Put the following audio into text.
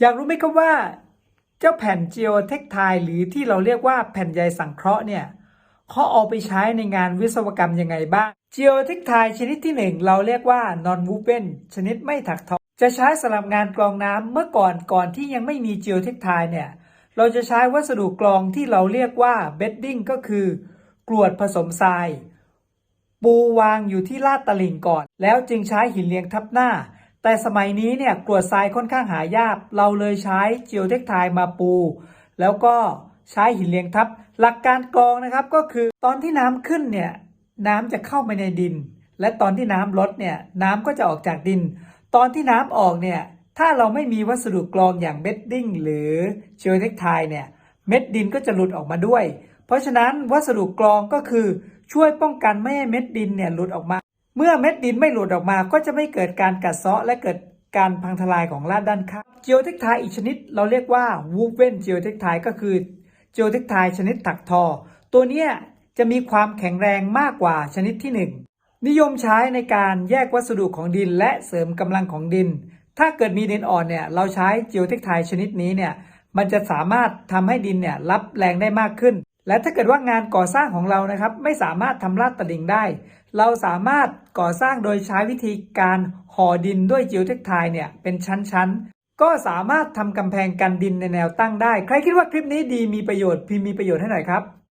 อยากรู้ไหมครับว่า เจ้าแผ่น geotextile หรือที่เราเรียกว่าแผ่นใยสังเคราะห์เนี่ยเขาเอาไปใช้ในงานวิศวกรรมยังไงบ้าง geotextile ชนิดที่หนึ่งเราเรียกว่า non woven ชนิดไม่ถักทอ จะใช้สำหรับงานกรองน้ำเมื่อก่อนก่อนที่ยังไม่มี geotextile เนี่ยเราจะใช้วัสดุกรองที่เราเรียกว่า bedding ก็คือกรวดผสมทราย ปูวางอยู่ที่ลาดตลิ่งก่อน แล้วจึงใช้หินเลียงทับหน้า แต่สมัยนี้เนี่ยกรวดทรายค่อนข้างหายาก เราเลยใช้เจียวเทคไทมาปู แล้วก็ใช้หินเลียงทับ หลักการกรองนะครับก็คือตอนที่น้ำขึ้นเนี่ยน้ำจะเข้าไปในดิน และตอนที่น้ำลดเนี่ยน้ำก็จะออกจากดิน ตอนที่น้ำออกเนี่ยถ้าเราไม่มีวัสดุกรองอย่างเบ็ดดิ้งหรือเจียวเทคไทเนี่ยเม็ดดินก็จะหลุดออกมาด้วย เพราะฉะนั้นวัสดุกรองก็คือช่วยป้องกันไม่ให้เม็ดดินเนี่ยหลุดออกมา เมื่อเม็ดดินไม่หลุดออกมาก็จะไม่เกิดการกัดเซาะและเกิดการพังทลายของลาดด้านข้างเจียวเทคไทอีกชนิด เราเรียกว่าวูฟเว่นเจียวเทคไทก็คือเจียวเทคไทชนิดถักทอ ตัวเนี้ยจะมีความแข็งแรงมากกว่าชนิดที่หนึ่งนิยมใช้ในการแยกวัสดุของดินและเสริมกำลังของดิน ถ้าเกิดมีดินอ่อนเนี่ยเราใช้เจิวเทคไทชนิดนี้เนี่ยมันจะสามารถทำให้ดินเนี่ยรับแรงได้มากขึ้น และถ้าเกิดว่างานก่อสร้างของเรานะครับ ไม่สามารถทำลาดตลิ่งได้ เราสามารถก่อสร้างโดยใช้วิธีการห่อดินด้วยจิวเทคไทเนี่ยเป็นชั้นๆ ก็สามารถทำกำแพงกันดินในแนวตั้งได้ ใครคิดว่าคลิปนี้ดีมีประโยชน์พิมพ์มีประโยชน์ให้หน่อยครับ